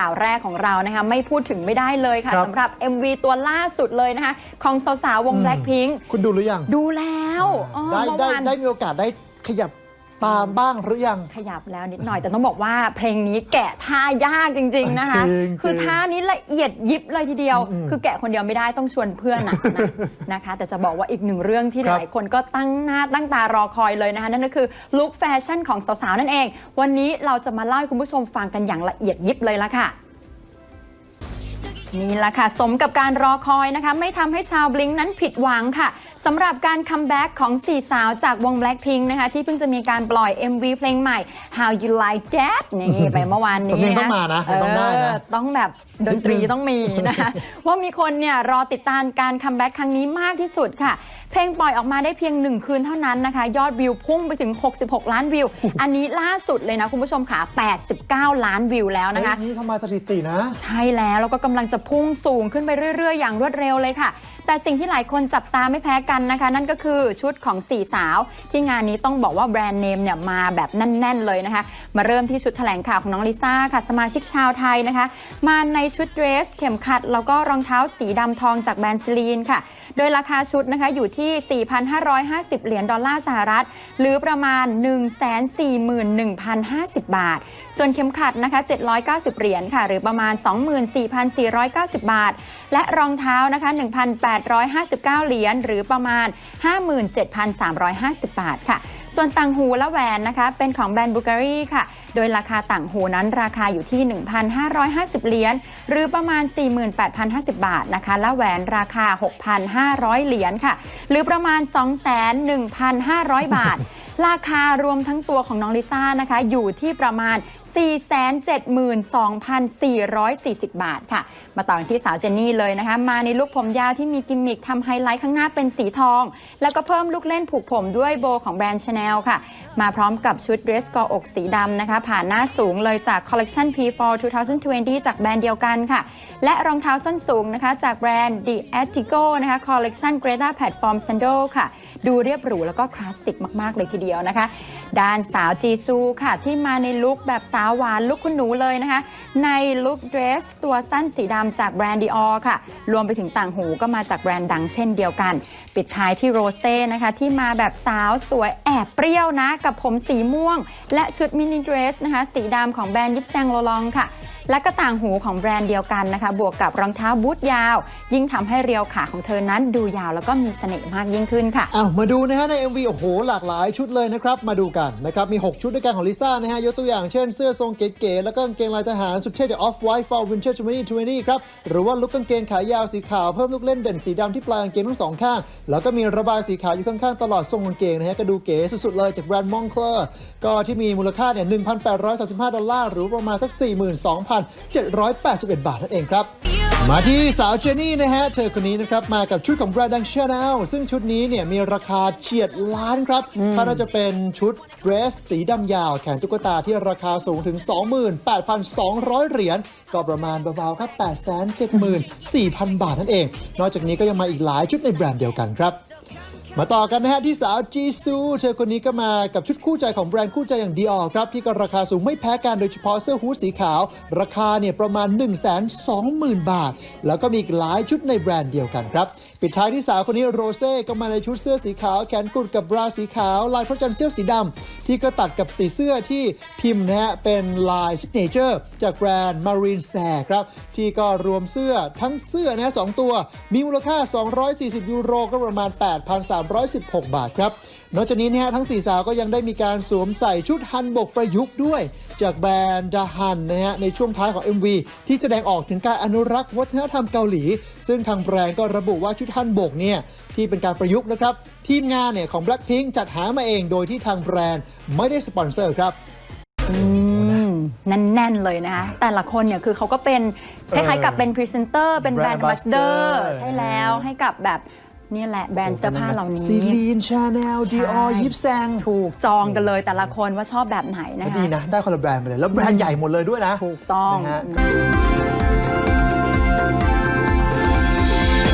ข่าวแรกของเรานะคะไม่พูดถึงไม่ได้เลยค่ะครับสำหรับ MV ตัวล่าสุดเลยนะคะ ของสาวๆวง Blackpink คุณดูหรือยังดูแล้วอ๋อได้เมื่อได้วาน ได้มีโอกาสได้ขยับ ตามบ้างหรือยัง ขยับแล้วนิดหน่อย แต่ต้องบอกว่าเพลงนี้แกะท่ายากจริง ๆนะคะ จริงๆคือท่านี้ละเอียดยิบเลยทีเดียว อืมคือแกะคนเดียวไม่ได้ต้องชวนเพื่อนนะนะนะคะ แต่จะบอกว่าอีกหนึ่งเรื่องที่คหรับลายคนก็ตั้งหน้าตั้งตารอคอยเลยนะคะ นั่นก็คือลุคแฟชั่นของสาวๆนั่นเอง วันนี้เราจะมาเล่าให้คุณผู้ชมฟังกันอย่างละเอียดยิบเลยละค่ะ นี่แหละค่ะ สมกับการรอคอยนะคะ ไม่ทำให้ชาวบลิงนั้นผิดหวังค่ะ สำหรับการคัมแบ็กของสี่สาวจากวง Blackpink นะคะ ที่เพิ่งจะมีการปล่อย MV เพลงใหม่ How You Like That นี่ไปเมื่อวานนี้สำเนียงต้องมานะมันต้องได้นะเออต้องแบบดนตรีต้องมีนะคะว่ามีคนเนี่ยรอติดตามการคัมแบ็กครั้งนี้มากที่สุดค่ะ เพลงปล่อยออกมาได้เพียงหนึ่งคืนเท่านั้นนะคะ ยอดวิวพุ่งไปถึง 66 ล้านวิว อันนี้ล่าสุดเลยนะคุณผู้ชมค่ะ 89 ล้านวิวแล้วนะคะเฮ้ยนี่ทำมาสถิตินะ ใช่แล้วแล้วก็กำลังจะพุ่งสูงขึ้นไปเรื่อย ๆ อย่างรวดเร็วเลยค่ะ แต่สิ่งที่หลายคนจับตาไม่แพ้กันนะคะ นั่นก็คือชุดของสี่สาว ที่งานนี้ต้องบอกว่าแบรนด์เนมเนี่ยมาแบบแน่น ๆ เลยนะคะมาเริ่มที่ชุดแถลงข่าวของน้องลิซ่าค่ะ สมาชิกชาวไทยนะคะ มาในชุดเดรส เข็มขัด แล้วก็รองเท้าสีดำทองจากแบรนด์ซิลีนค่ะ โดยราคาชุดนะคะอยู่ที่ 4,550 เหรียญดอลลาร์สหรัฐ หรือประมาณ 141,050 บาท ส่วนเข็มขัดนะคะ 790 เหรียญค่ะ หรือประมาณ 24,490 บาท และรองเท้านะคะ 1,859 เหรียญหรือประมาณ 57,350 บาทค่ะ ส่วนต่างหูและแหวนนะคะ เป็นของแบรนด์บูการีค่ะ โดยราคาต่างหูนั้นราคาอยู่ที่ 1,550 เหรียญหรือประมาณ 48,050 บาทนะคะและแหวนราคา 6,500 เหรียญค่ะ หรือประมาณ 21,500 บาท ราคารวมทั้งตัวของน้องลิซ่านะคะ อยู่ที่ประมาณ 472,440 บาทค่ะ มาต่อกันที่สาวเจนนี่เลยนะคะ มาในลุคผมยาวที่มีกิมมิคทำไฮไลท์ข้างหน้าเป็นสีทอง แล้วก็เพิ่มลูกเล่นผูกผมด้วยโบของแบรนด์ชาแนลค่ะ มาพร้อมกับชุดเดรสกออกสีดำนะคะ ผ่านหน้าสูงเลยจากคอลเล t ชัน P4 2020 จากแบรนด์เดียวกันค่ะ และรองเท้าส้นสูงนะคะ จากแบรนด์ The Atigo นะคะคอลเล t ชัน Greta Platform Sandal ค่ะ ดูเรียบหรูแล้วก็คลาสสิกมากๆเลยทีเดียวนะคะ ด้านสาวจีซูค่ะ ที่มาในลุคแบบสาวหวานลุคคุณหนูเลยนะคะ ในลุคเดรสตัวสั้นสีดำจากแบรนด์ Dior ค่ะ รวมไปถึงต่างหูก็มาจากแบรนด์ดังเช่นเดียวกัน ปิดท้ายที่โรเซ่นะคะ ที่มาแบบสาวสวยแอบเปรี้ยวนะ กับผมสีม่วง และชุดมินิเดรสนะคะ สีดำของแบรนด์ยิปแซงโลลองค่ะ และก็ต่างหูของแบรนด์เดียวกันนะคะ บวกกับรองเท้าบูทยาว ยิ่งทำให้เรียวขาของเธอนั้นดูยาวแล้วก็มีเสน่ห์มากยิ่งขึ้นค่ะอ้าวมาดูนะฮะใน MV โอ้โหหลากหลายชุดเลยนะครับ มาดูกันนะครับ มี 6 ชุดด้วยกันของลิซ่านะฮะยกตัวอย่างเช่นเสื้อทรงเก๋ๆแล้วก็กางเกงลายทหารสุดเท่จาก Off White Fall Winter 2020ครับหรือว่าลุคกางเกงขายาวสีขาวเพิ่มลูกเล่นเด่นสีดำที่ปลายกางเกงทั้งสองข้าง แล้วก็มีระบายสีขาวอยู่ข้างๆตลอดทรงกางเกงนะฮะก็ดูเก๋สุดๆเลยจากแบรนด์ Moncler ก็ที่มีมูลค่าเนี่ย1,835ดอลลาร์หรือประมาณสัก42,781 บาทนั่นเองครับ มาที่สาวเจนี่นะฮะ เธอคนนี้นะครับ มากับชุดของแบรนด์ดังชาแนลซึ่งชุดนี้เนี่ยมีราคาเฉียดล้านครับคาดว่าจะเป็นชุดเดรสสีดำยาว แขนตุ๊กตาที่ราคาสูงถึง 28,200 เหรียญก็ประมาณเบาๆครับ874,000 บาทนั่นเอง นอกจากนี้ก็ยังมาอีกหลายชุดในแบรนด์เดียวกันครับ มาต่อกันนะฮะที่สาวจีซูเธอคนนี้ก็มากับชุดคู่ใจของแบรนด์คู่ใจอย่าง Dior ครับ ที่ก็ราคาสูงไม่แพ้กันโดยเฉพาะเสื้อฮู้ดสีขาว ราคาเนี่ยประมาณ 1 2 0 0 0 0 บาท แล้วก็มีอีกหลายชุดในแบรนด์เดียวกันครับ ปิดท้ายที่สาวคนนี้โรเซ่ก็มาในชุดเสื้อสีขาว แขนกุดกับบราสีขาว ลายพระจันทร์เสี้ยวสีดำที่ก็ตัดกับสีเสื้อที่พิมพ์นะฮะเป็นลายซิกเนเจอร์จากแบรนด์ Marine s a ครับที่ก็รวมเสื้อทั้งเสื้อนะสองตัว มีมูลค่า 240 ยูโรก็ประมาณ8,316 บาทครับ นอกจากนี้นะฮะทั้งสี่สาวก็ยังได้มีการสวมใส่ชุดฮันบกประยุกต์ด้วย จากแบรนด์ดาฮันนะฮะในช่วงท้ายของ MV ที่แสดงออกถึงการอนุรักษ์วัฒนธรรมเกาหลี ซึ่งทางแบรนด์ก็ระบุว่าชุดฮันบกเนี่ยที่เป็นการประยุกต์นะครับทีมงานเนี่ยของ Blackpink จัดหามาเองโดยที่ทางแบรนด์ไม่ได้สปอนเซอร์ครับอืมแน่น ๆ เลยนะคะแต่ละคนเนี่ยคือเขาก็เป็นคล้ายๆกับเป็นพรีเซนเตอร์เป็นแบรนด์ Brand บัสเดอร์ ambassador ใช่แล้วให้กับแบบ นี่แหละแบรนด์เสื้อผ้าเหล่านี้ซีลีนชาแนลดีออใช่ยิปแซงถูกจองกันเลยแต่ละคนว่าชอบแบบไหนนะดีคะนะ ได้คนละแบรนด์ไปเลย แล้วแบรนด์ใหญ่หมดเลยด้วยนะ ถูกต้องนะฮะ